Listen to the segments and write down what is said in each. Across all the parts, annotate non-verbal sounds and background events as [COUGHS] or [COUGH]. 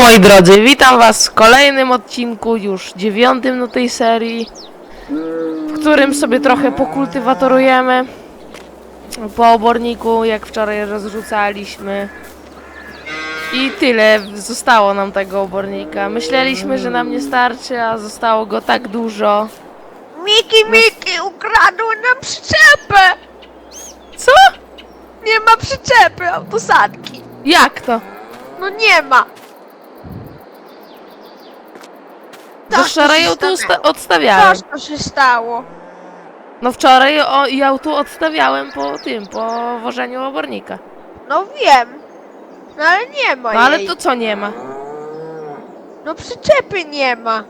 moi drodzy, witam was w kolejnym odcinku, już dziewiątym na tej serii, w którym sobie trochę pokultywatorujemy po oborniku, jak wczoraj rozrzucaliśmy. I tyle zostało nam tego obornika. Myśleliśmy, że nam nie starczy, a zostało go tak dużo. Miki, Miki, ukradły nam przyczepę! Co? Nie ma przyczepy autosadki. Jak to? No nie ma. Do Co wczoraj się ją tu stanęło? odstawiałem. Coś to się stało. No wczoraj o, ją tu odstawiałem po tym, po wożeniu obornika. No wiem. No ale nie ma No ale jej. to co nie ma? No przyczepy nie ma.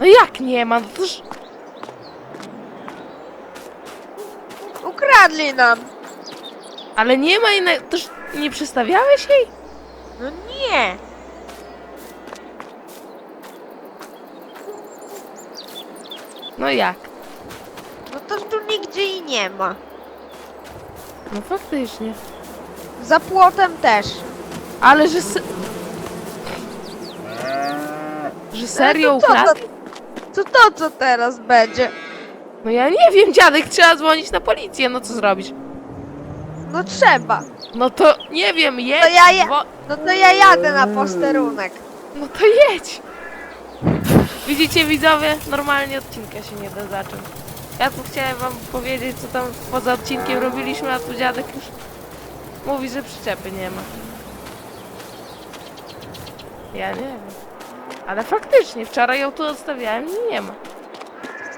No jak nie ma? No toż... Ukradli nam. Ale nie ma innej... Toż nie przestawiałeś jej? No nie. No jak? No to tu nigdzie i nie ma. No faktycznie. Za płotem też. Ale że se... Że serio to co ukradł? To to co teraz będzie? No ja nie wiem, dziadek, trzeba dzwonić na policję, no co zrobisz? No trzeba. No to nie wiem, jedź, To ja je- dzwo- No to ja jadę na posterunek. No to jedź! Widzicie widzowie? Normalnie odcinka się nie da zacząć. Ja tu chciałem wam powiedzieć, co tam poza odcinkiem robiliśmy, a tu dziadek już mówi, że przyczepy nie ma. Ja nie wiem. Ale faktycznie, wczoraj ją tu odstawiałem i nie ma.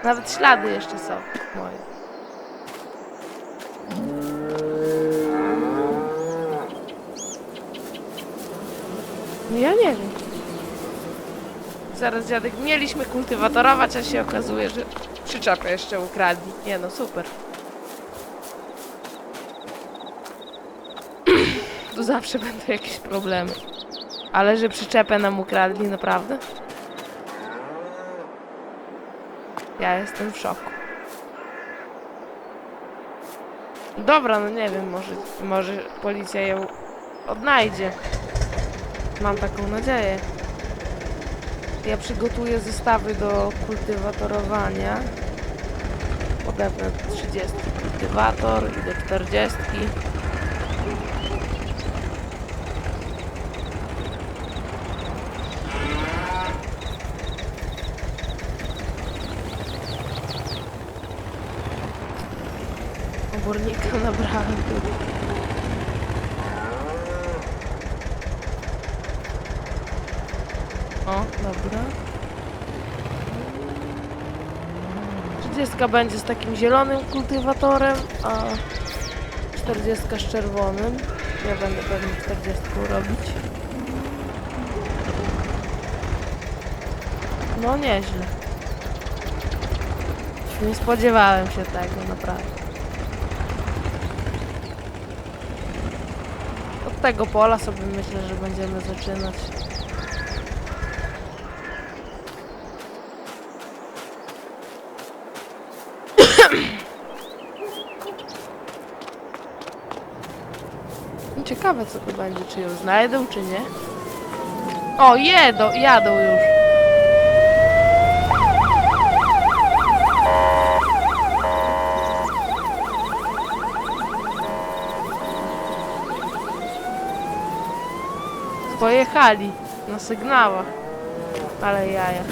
Nawet ślady jeszcze są moje. Ja nie wiem. Zaraz dziadek, mieliśmy kultywatorować, a się okazuje, że przyczepę jeszcze ukradli. Nie no, super. [CLEARS THROAT] Tu zawsze będą jakieś problemy. Ale że przyczepę nam ukradli, naprawdę? Ja jestem w szoku. Dobra, no nie wiem, może, może policja ją odnajdzie. Mam taką nadzieję. Ja przygotuję zestawy do kultywatorowania. Podepnę 30 kultywator i do 40. Obornika nabrałem. O, dobra. 30 będzie z takim zielonym kultywatorem, a 40 z czerwonym. Ja będę pewnie 40 robić. No nieźle. Nie spodziewałem się tego, naprawdę. Od tego pola sobie myślę, że będziemy zaczynać. No Ciekawe co to będzie, czy ją znajdą, czy nie. O, jedą, jadą już. Pojechali na sygnałach. Ale jaja.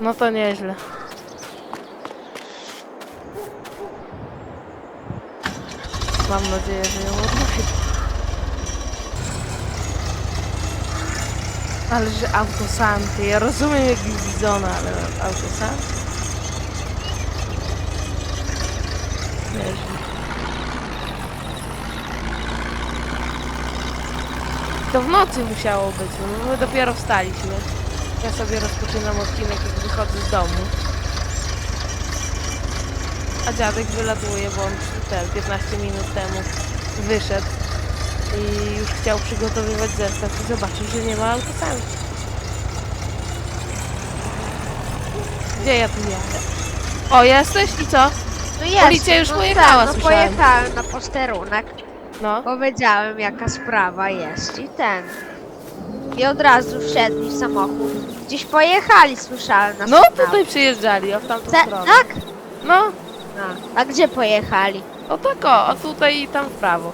No to nieźle. Mam nadzieję, że ją odnajdę. Ale że autosanty. Ja rozumiem jak widzona, ale autosanty. To w nocy musiało być, no my dopiero wstaliśmy. Ja sobie rozpoczynam odcinek jak wychodzę z domu. A dziadek wylatuje, bo on te 15 minut temu wyszedł i już chciał przygotowywać zestaw i zobaczył, że nie ma autosanki. Gdzie ja tu jadę? O, jesteś i co? No jest. Policja już no pojechała, tak, no słyszałem. pojechałem na posterunek. No. Powiedziałem jaka sprawa jest i ten. I od razu wsiedli w samochód. Gdzieś pojechali, słyszałem na No sygnał. tutaj przyjeżdżali, o w tamtą Te, stronę. tak? No, A, a gdzie pojechali? O tak o, a tutaj i tam w prawo.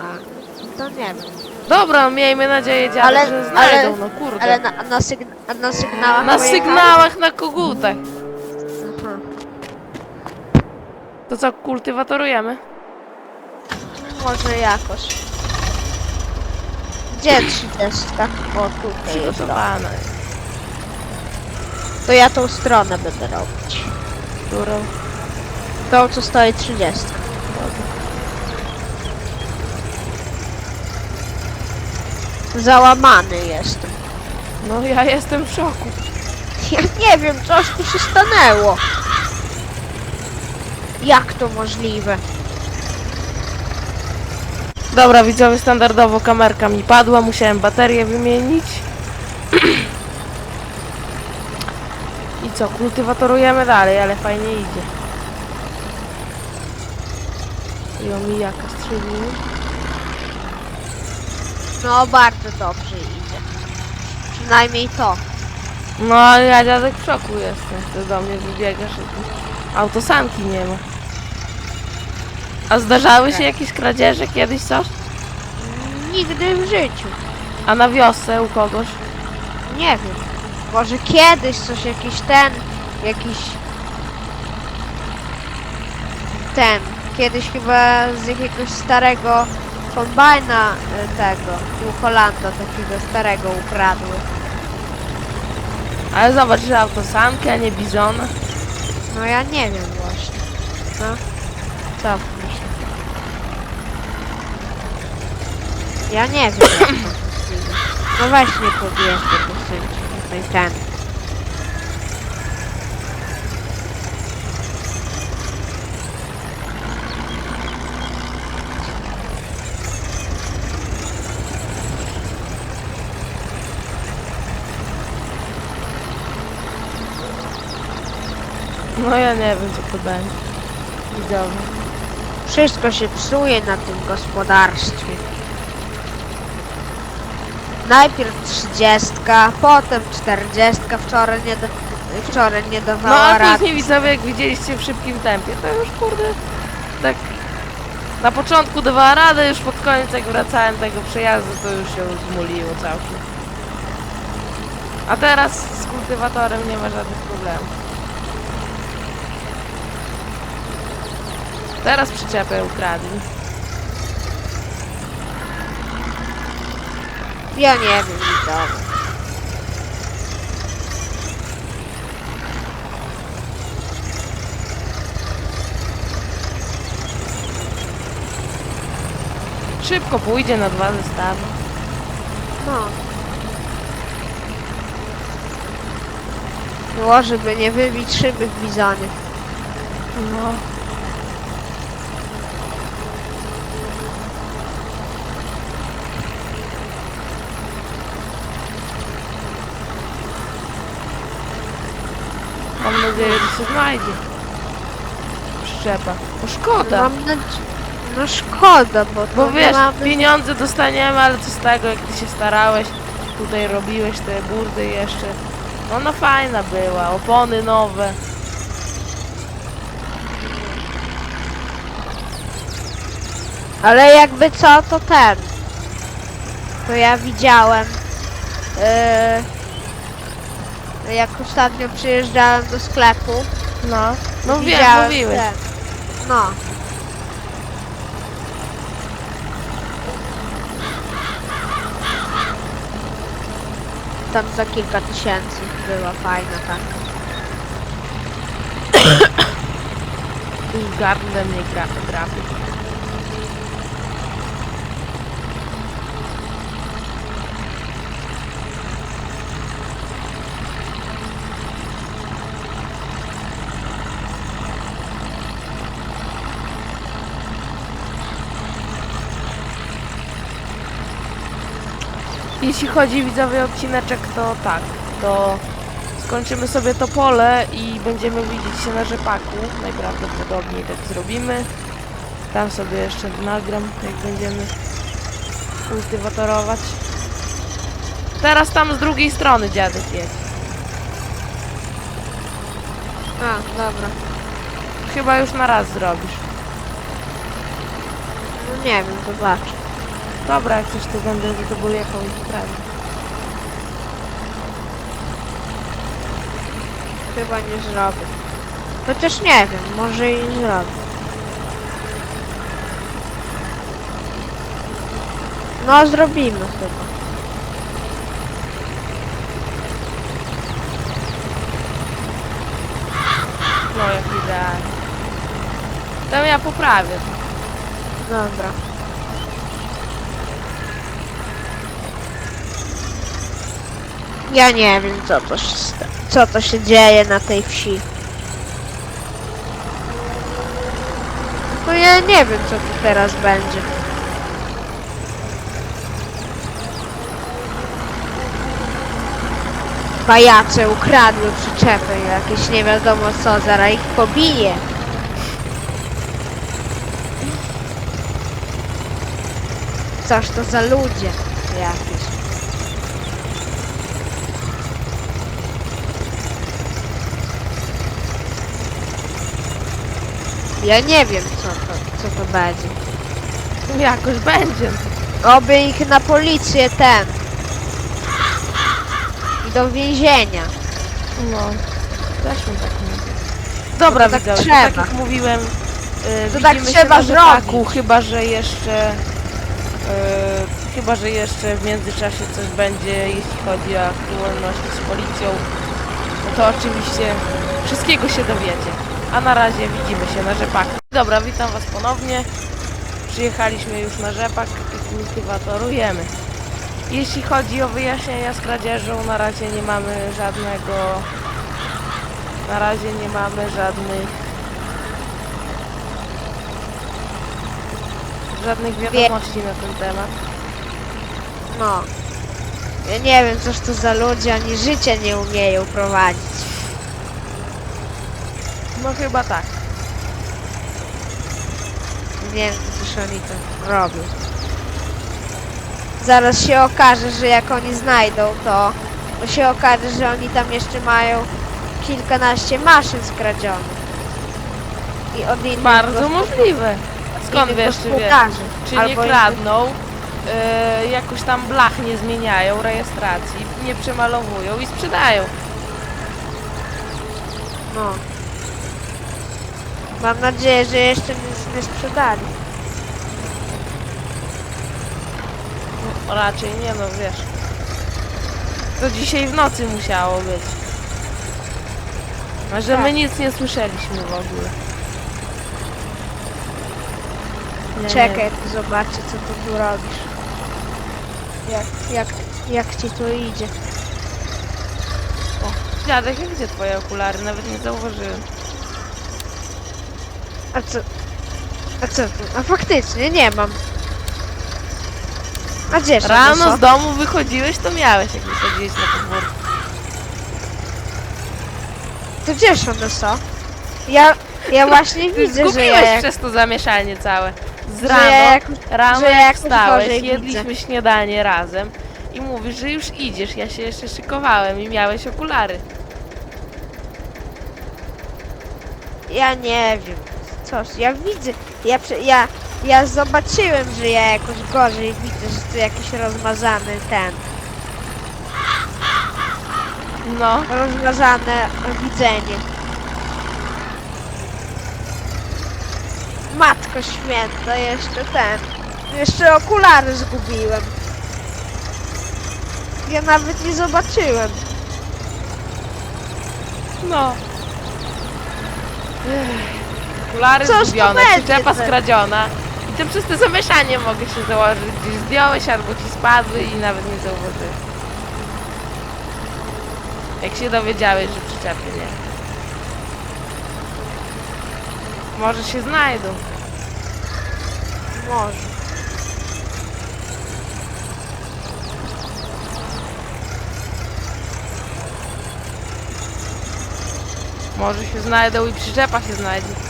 A, to nie wiem. Dobra, miejmy nadzieję, dziadek, Ale- że znajdą, ale- no kurde. Ale na, na, sygn a na sygnałach Na pojechali? sygnałach na kogutach. Aha. To co, kultywatorujemy? Może jakoś. Gdzie 30? O, tutaj jest. Przygotowana. To ja tą stronę będę robić. Którą? Tą, co stoi 30. Załamany jestem. No ja jestem w szoku. Ja nie wiem, coś tu się stanęło. Jak to możliwe? Dobra, widzowie, standardowo kamerka mi padła, musiałem baterię wymienić. [CLEARS THROAT] I co, kultywatorujemy dalej, ale fajnie idzie. I omijaka strzelimy. No, bardzo dobrze idzie. Przynajmniej to. No, ale ja dziadek w szoku jestem. Ty do mnie wybiegasz i autosanki nie ma. A zdarzały się jakieś kradzieże kiedyś coś? Nigdy w życiu. A na wiosce u kogoś? Nie wiem. Może kiedyś coś jakiś ten, jakiś ten. Kiedyś chyba z jakiegoś starego kombajna y, tego, u Holanda takiego starego ukradły. Ale zobacz, że autosanki, a nie bizona. No ja nie wiem właśnie. No. Co? Ja nie wiem. No właśnie podjeżdżę do sędzi tutaj ten. No ja nie wiem, co to będzie. Widzowie. Wszystko się psuje na tym gospodarstwie. Najpierw 30, potem 40, wczoraj nie, do, wczoraj nie No dawała a rady. później widzowie, jak widzieliście w szybkim tempie, to już kurde, tak na początku dawała radę, już pod koniec jak wracałem tego przejazdu, to już się zmuliło całkiem. A teraz z kultywatorem nie ma żadnych problemów. Teraz przyczepę ukradli. Ja nie wiem, widzowie. Szybko pójdzie na dwa zestawy. No. Było, żeby nie wybić szyby w. No. Mam nadzieję, że się znajdzie. Przyczepa. Bo szkoda. Mam nadzieję... No szkoda, bo to Bo wiesz, mamy... pieniądze dostaniemy, ale co z tego, jak ty się starałeś, tutaj robiłeś te burdy jeszcze. Ona fajna była, opony nowe. Ale jakby co, to ten. To ja widziałem. Yy, jak ostatnio przyjeżdżałem do sklepu. No, no wiem, widziałem mówiłeś. ten. No. Tam za kilka tysięcy była fajna tak. [COUGHS] I gardle mnie gra, trafi. Jeśli chodzi widzowie odcineczek, to tak, to skończymy sobie to pole i będziemy widzieć się na rzepaku. Najprawdopodobniej tak zrobimy. Tam sobie jeszcze nagram, jak będziemy kultywatorować. Teraz tam z drugiej strony dziadek jest. A, dobra. Chyba już na raz zrobisz. No nie wiem, zobacz. Dobra, jak coś to będę za tobą jechał i sprawię. Chyba nie zrobię. Chociaż nie wiem, może i zrobię. No, zrobimy chyba. No jak idealnie. Tam ja poprawię. Dobra. Ja nie wiem, co to się, co to się dzieje na tej wsi. No ja nie wiem, co tu teraz będzie. Pajace ukradły przyczepy jakieś nie wiadomo co, zaraz ich pobije. Coż to za ludzie jakieś. Ja nie wiem co to, co to będzie. Jakoś będzie. Oby ich na policję ten. I do więzienia. No, też mi tak mówię. Dobra, No tak widzowie, trzeba. tak jak mówiłem, yy, To tak widzimy trzeba rzepaku, zrobić. chyba, że jeszcze yy, chyba, że jeszcze w międzyczasie coś będzie, jeśli chodzi o aktualności z policją, no to oczywiście wszystkiego się dowiecie. A na razie widzimy się na rzepaku. Dobra, witam was ponownie. Przyjechaliśmy już na rzepak i kultywatorujemy. Jeśli chodzi o wyjaśnienia z kradzieżą, na razie nie mamy żadnego na razie nie mamy żadnych żadnych wiadomości na ten temat. No. Ja nie wiem coż to za ludzie, oni życie nie umieją prowadzić. No chyba tak. Nie wiem cóż oni to robią. Zaraz się okaże, że jak oni znajdą to, to się okaże, że oni tam jeszcze mają kilkanaście maszyn skradzionych. I od innych Bardzo możliwe. Skąd wiesz, czy wiesz? Czy nie kradną, yy, jakoś tam blach nie zmieniają, rejestracji, nie przemalowują i sprzedają. No. Mam nadzieję, że jeszcze nic nie sprzedali. No, raczej nie no, wiesz. To dzisiaj w nocy musiało być. A że my Tak. nic nie słyszeliśmy w ogóle. Nie, Czekaj, tu zobaczę co ty tu robisz. Jak, jak, jak ci tu idzie. Nie. Dziadek, jak gdzie twoje okulary? Nawet nie zauważyłem. A co? A co? A faktycznie nie mam. A gdzież one Rano są? z domu wychodziłeś, to miałeś, jak wychodziłeś na podwórko. To gdzież one są? Ja, ja właśnie widzę, że zgubiłeś ja jak, przez to zamieszanie całe. Z że rano, ja jak rano że ja jak jakoś wstałeś, gorzej jedliśmy śniadanie razem i mówisz, że już idziesz. Ja się jeszcze szykowałem i miałeś okulary. Ja nie wiem. Coś, ja widzę. Ja, ja, ja zobaczyłem, że ja jakoś gorzej widzę, że tu jakiś rozmazany ten. No, Rozmazane widzenie. Matko święta, jeszcze ten. Jeszcze okulary zgubiłem. Ja nawet nie zobaczyłem. no. Ech. Okulary to zgubione, będzie przyczepa skradziona. I ty przez te zamieszanie mogę się założyć, gdzieś zdjąłeś albo ci spadły i nawet nie zauważyłeś. Jak się dowiedziałeś, że przyczepy nie. Może się znajdą. Może. Może się znajdą i przyczepa się znajdzie.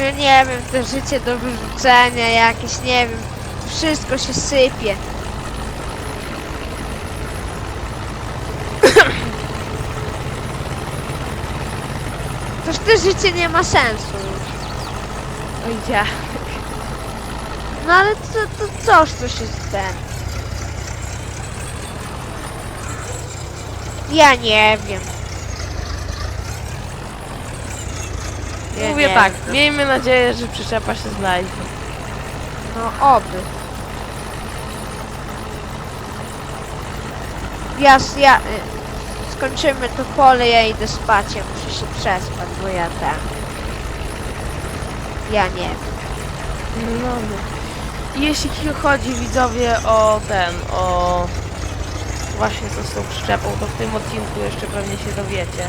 Nie wiem, to życie do wyrzucenia jakieś, nie wiem. Wszystko się sypie. [COUGHS] Toż to życie nie ma sensu. Oj, ja. No ale to, to coż to się ten. Ja nie wiem. Ja Mówię nie tak, miejmy nadzieję, że przyczepa się znajdzie. No oby. Ja, s- ja y, skończymy to pole, ja idę spać, ja muszę się przespać, bo ja ten. Ja nie wiem. No, no. I jeśli chodzi widzowie o ten, o właśnie co z tą przyczepą, to w tym odcinku jeszcze pewnie się dowiecie.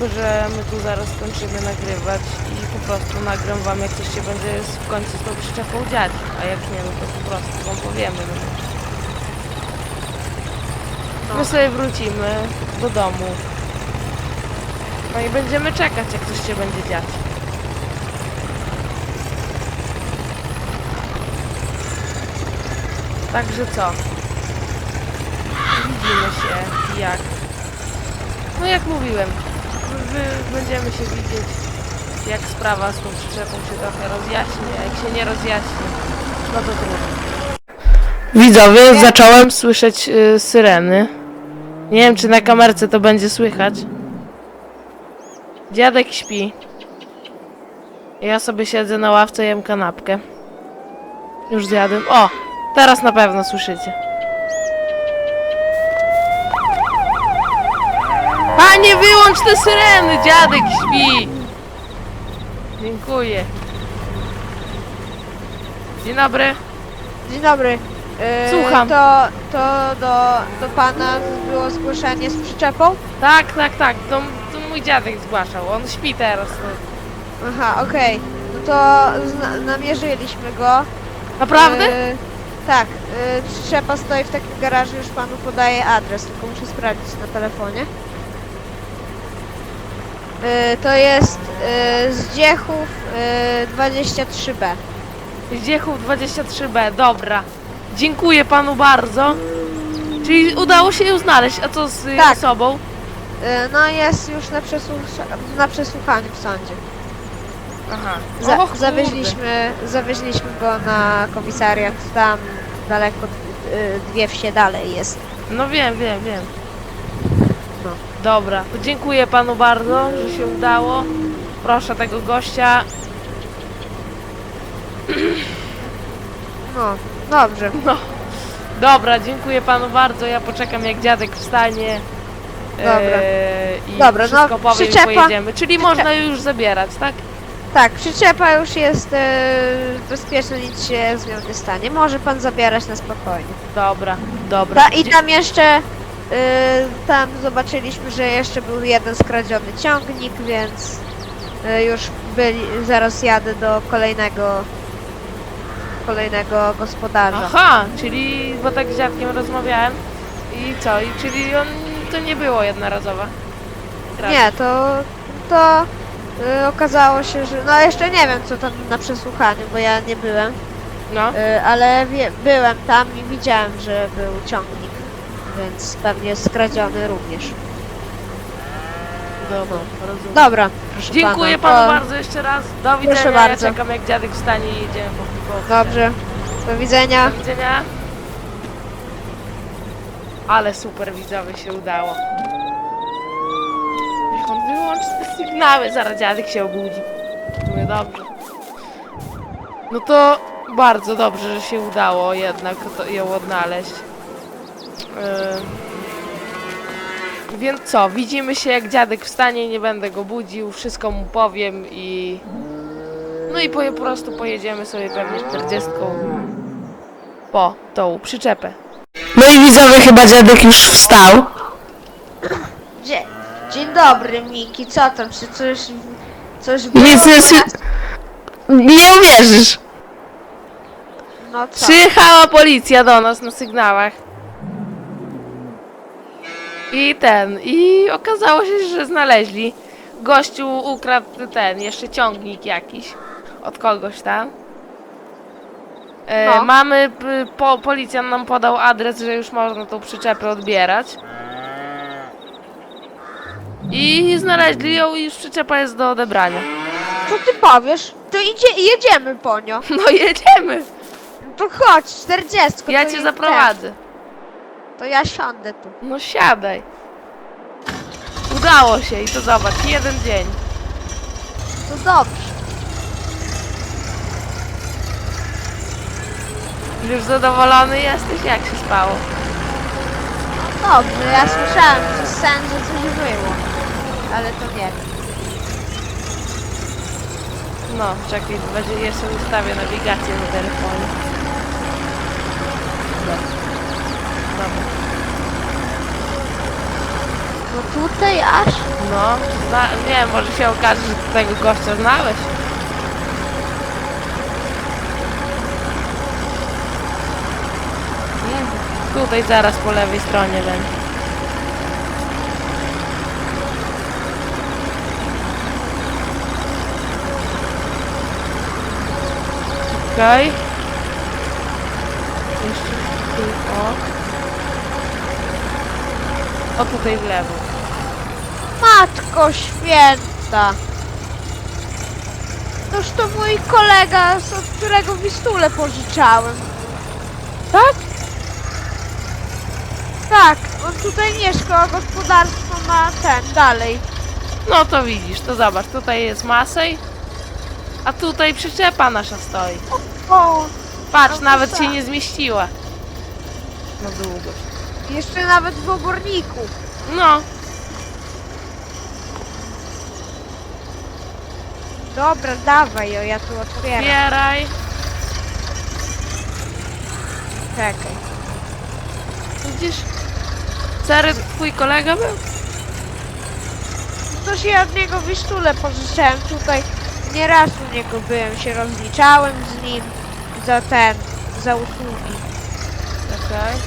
Tylko, że my tu zaraz kończymy nagrywać i po prostu nagram wam jak coś się będzie w końcu z tą przyczepą dziać. A jak nie, no to po prostu wam powiemy. No. My sobie wrócimy do domu. No i będziemy czekać jak coś się będzie dziać. Także co? Widzimy się jak. No jak mówiłem, wy będziemy się widzieć jak sprawa z tą przyczepą się trochę rozjaśni, a jak się nie rozjaśni, no to trudno. Widzowie, zacząłem słyszeć y, syreny. Nie wiem, czy na kamerce to będzie słychać. Dziadek śpi. Ja sobie siedzę na ławce, jem kanapkę. Już zjadłem. O! Teraz na pewno słyszycie. Panie, wyłącz te syreny! Dziadek śpi! Dziękuję. Dzień dobry. Dzień dobry. Yy, Słucham. To, to do, do pana było zgłoszenie z przyczepą? Tak, tak, tak. To, to mój dziadek zgłaszał. On śpi teraz. No. Aha, okej. No to zna, namierzyliśmy go. Naprawdę? Yy, tak, yy, przyczepa stoi w takim garażu, już panu podaję adres, tylko muszę sprawdzić na telefonie. Yy, to jest yy, z Dziechów yy, 23B. Zdziechów 23B, dobra. Dziękuję panu bardzo. Czyli udało się ją znaleźć, a co z y, Tak. osobą? Yy, no jest już na, przesłuch na przesłuchaniu w sądzie. Aha. Za Och, kurde. zawieźliśmy, zawieźliśmy go na komisariat tam daleko, dwie wsie dalej jest. No wiem, wiem, wiem. No. Dobra, to dziękuję panu bardzo, że się udało. Proszę tego gościa. No, dobrze. No. Dobra, dziękuję panu bardzo. Ja poczekam jak dziadek wstanie. Dobra. Eee, I Dobra, no, wszystko powiem i przyczepa- pojedziemy. Czyli można już zabierać, tak? Tak, przyczepa już jest e, bezpieczna, nic się z nią nie stanie. Może pan zabierać na spokojnie. Dobra, dobra. Ta, I tam jeszcze, e, tam zobaczyliśmy, że jeszcze był jeden skradziony ciągnik, więc e, już byli, zaraz jadę do kolejnego, kolejnego gospodarza. Aha, czyli, bo tak z dziadkiem rozmawiałem. I co? I czyli on, to nie było jednorazowa. Kradzież. Nie, to, to e, okazało się, że, no jeszcze nie wiem co tam na przesłuchaniu, bo ja nie byłem. No. Y, ale wie, byłem tam i widziałem, że był ciągnik, więc pewnie skradziony również. Dobra, rozumiem. Dobra, proszę Dziękuję pana. panu to- bardzo jeszcze raz. Do widzenia. bardzo. Ja czekam jak dziadek wstanie i jedziemy po po- Dobrze, do widzenia. Do widzenia. Ale super widzowie się udało. Niech on wyłączy te sygnały, zaraz dziadek się obudzi. Mówię dobrze. No to bardzo dobrze, że się udało jednak to, ją odnaleźć. Yy. Więc co, widzimy się jak dziadek wstanie, nie będę go budził, wszystko mu powiem i... No i po, po prostu pojedziemy sobie pewnie 40 po tą przyczepę. No i widzowie, chyba dziadek już wstał. Dzie Dzień dobry, Miki, co tam, czy coś, coś było? Nic nie. Nie uwierzysz. No co? Przyjechała policja do nas na sygnałach. I ten, i okazało się, że znaleźli gościu ukradł ten, jeszcze ciągnik jakiś. Od kogoś tam. E, No. Mamy, p- po, policjant nam podał adres, że już można tą przyczepę odbierać. I znaleźli ją i już przyczepa jest do odebrania. Co ty powiesz? To idzie, jedziemy po nią. [LAUGHS] No jedziemy! To chodź, 40. Ja to cię zaprowadzę. To ja siądę tu. No siadaj. Udało się i to zobacz, jeden dzień. To dobrze. Już zadowolony jesteś? Jak się spało? No dobrze, ja słyszałem przez sen, że coś było. Ale to nie wiem. No, czekaj, będzie jeszcze ustawię nawigację na telefonie. Dobra. No tutaj aż? No, nie może się okaże, że tego gościa znałeś. Nie, Tutaj zaraz po lewej stronie będzie. Okej. Jeszcze tutaj, o. O tutaj w lewo. Matko święta! Toż to mój kolega, z- od którego wistulę pożyczałem. Tak? Tak, on tutaj mieszka, a gospodarstwo ma ten, dalej. No to widzisz, to zobacz, tutaj jest Masej, a tutaj przyczepa nasza stoi. O, Patrz, No nawet tak. się nie zmieściła. Na długość. jeszcze nawet w oborniku. No, Dobra, dawaj ją, ja tu otwieram. otwieraj. Czekaj. Widzisz? Sery, twój kolega był? Toż ja od niego wistulę pożyczałem tutaj. Nieraz u niego byłem, się rozliczałem z nim za ten, za usługi. Okej.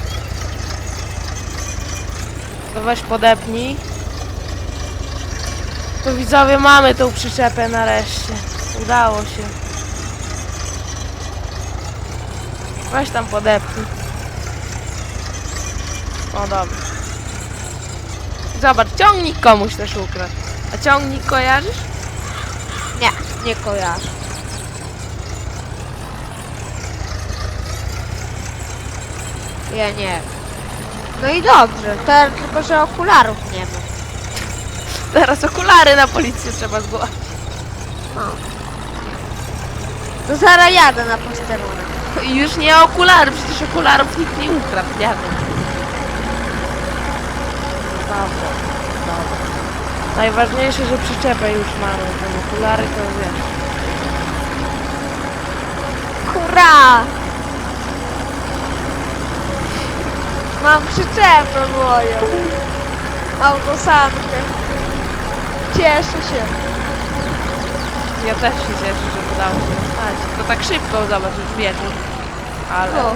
To weź podepnij. To widzowie, mamy tą przyczepę nareszcie. Udało się. Weź tam podepnij. O dobra. Zobacz, ciągnik komuś też ukradł. A ciągnik kojarzysz? Nie, nie kojarzę. Ja nie. No i dobrze, to, tylko że okularów nie ma. Teraz okulary na policję trzeba zgłosić. No. To zaraz jadę na posterunek. Już nie okulary, przecież okularów nikt nie ukradł, wiem. Dobra, dobra. Najważniejsze, że przyczepę już mamy, te okulary to wiesz. Hurra! Mam przyczepę moją. Autosankę. Cieszę się. Ja też się cieszę, że udało się dostać. To tak szybko, zobacz, już wieczór. Ale No.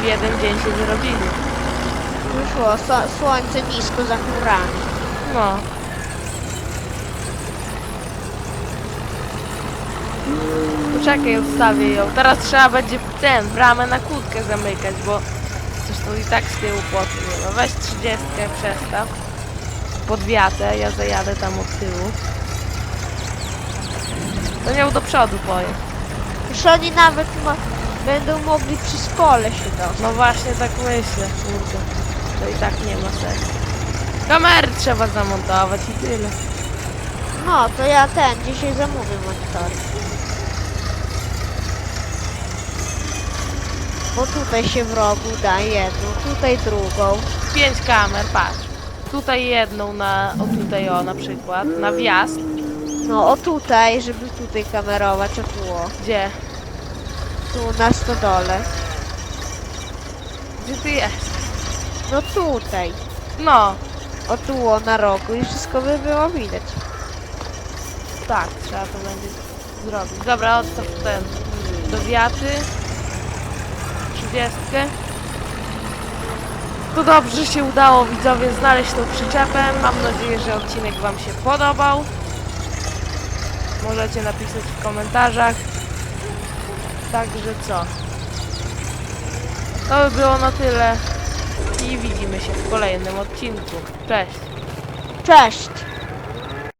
w jeden dzień się wyrobili. Wyszło so- słońce nisko za chmurami. No. Poczekaj, odstawię ją. Teraz trzeba będzie ten, bramę na kłódkę zamykać, bo tu i tak z tyłu płotu nie ma. Weź 30 przestaw. Pod wiatę, ja zajadę tam od tyłu. To miał do przodu poje. Już oni nawet ma- będą mogli przez pole się dostać. No właśnie tak myślę, kurde. To i tak nie ma sensu. Kamery trzeba zamontować i tyle. No, to ja ten, dzisiaj zamówię monitor. Bo tutaj się w rogu da jedną, tutaj drugą. Pięć kamer, patrz. Tutaj jedną na, o tutaj o na przykład, na wjazd. No, o tutaj, żeby tutaj kamerować, o tu o. Gdzie? Tu na stodole. Gdzie ty jesteś? No tutaj. No, O tu o, na rogu i wszystko by było widać. tak, trzeba to będzie zrobić. Dobra, odstaw ten. Do wiaty. To dobrze się udało widzowie znaleźć tą przyczepę. Mam nadzieję, że odcinek Wam się podobał. Możecie napisać w komentarzach. Także co? To by było na tyle. I widzimy się w kolejnym odcinku. Cześć! Cześć!